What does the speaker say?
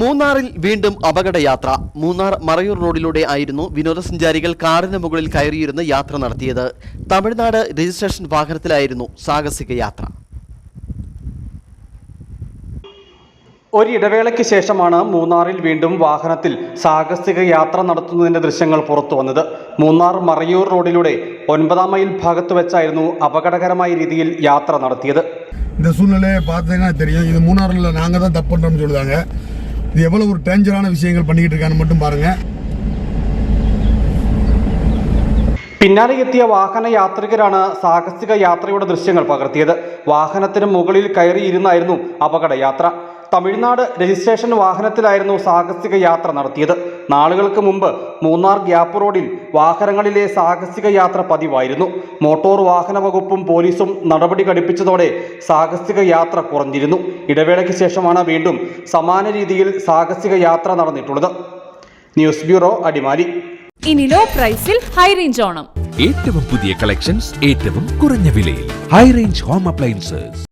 മൂന്നാറിൽ വീണ്ടും അപകടയാത്ര മൂന്നാർ മറയൂർ റോഡിലൂടെ ആയിരുന്നു വിനോദസഞ്ചാരികൾ കാറിന് മുകളിൽ കയറിയിരുന്ന് യാത്ര നടത്തിയത് തമിഴ്നാട് രജിസ്ട്രേഷൻ വാഹനത്തിലായിരുന്നു സാഹസിക യാത്ര ഒരിടവേളയ്ക്ക് ശേഷമാണ് മൂന്നാറിൽ വീണ്ടും വാഹനത്തിൽ സാഹസിക യാത്ര നടത്തുന്നതിന്റെ ദൃശ്യങ്ങൾ പുറത്തു വന്നത് മൂന്നാർ മറയൂർ റോഡിലൂടെ ഒൻപതാം മൈൽ ഭാഗത്ത് വെച്ചായിരുന്നു അപകടകരമായ രീതിയിൽ യാത്ര നടത്തിയത് இந்த சூழ்நிலையை பார்த்தீங்கன்னா தெரியும் இது மூணாறில் நாங்கள் தான் தப்பு பண்ணுறோம்னு சொல்லுதாங்க இது எவ்வளோ ஒரு டேஞ்சரான விஷயங்கள் பண்ணிக்கிட்டு இருக்கான்னு மட்டும் பாருங்கள் പിന്നാലെ എത്തിയ വാഹന യാത്രികരാണ് സാഹസിക യാത്രയുടെ ദൃശ്യങ്ങൾ പകർത്തിയത് വാഹനത്തിന് മുകളിൽ കയറിയിരുന്നായിരുന്നു അപകടയാത്ര തമിഴ്നാട് രജിസ്ട്രേഷൻ വാഹനത്തിലായിരുന്നു സാഹസിക യാത്ര നടത്തിയത്. നാളുകൾക്ക് മുമ്പ് മൂന്നാർ ഗ്യാപ്പ് റോഡിൽ വാഹനങ്ങളിലെ സാഹസിക യാത്ര പതിവായിരുന്നു. മോട്ടോർ വാഹന വകുപ്പും പോലീസും നടപടി ഘടിപ്പിച്ചതോടെ സാഹസിക യാത്ര കുറഞ്ഞിരുന്നു. ഇടവേളയ്ക്ക് ശേഷമാണ് വീണ്ടും സമാന രീതിയിൽ സാഹസിക യാത്ര നടന്നിട്ടുള്ളത്. News bureau Adimali. ഇനി ലോ പ്രൈസിൽ ഹൈ റേഞ്ച് ഓണം. ഏറ്റവും പുതിയ കളക്ഷൻസ് ഏറ്റവും കുറഞ്ഞ വിലയിൽ. High range home appliances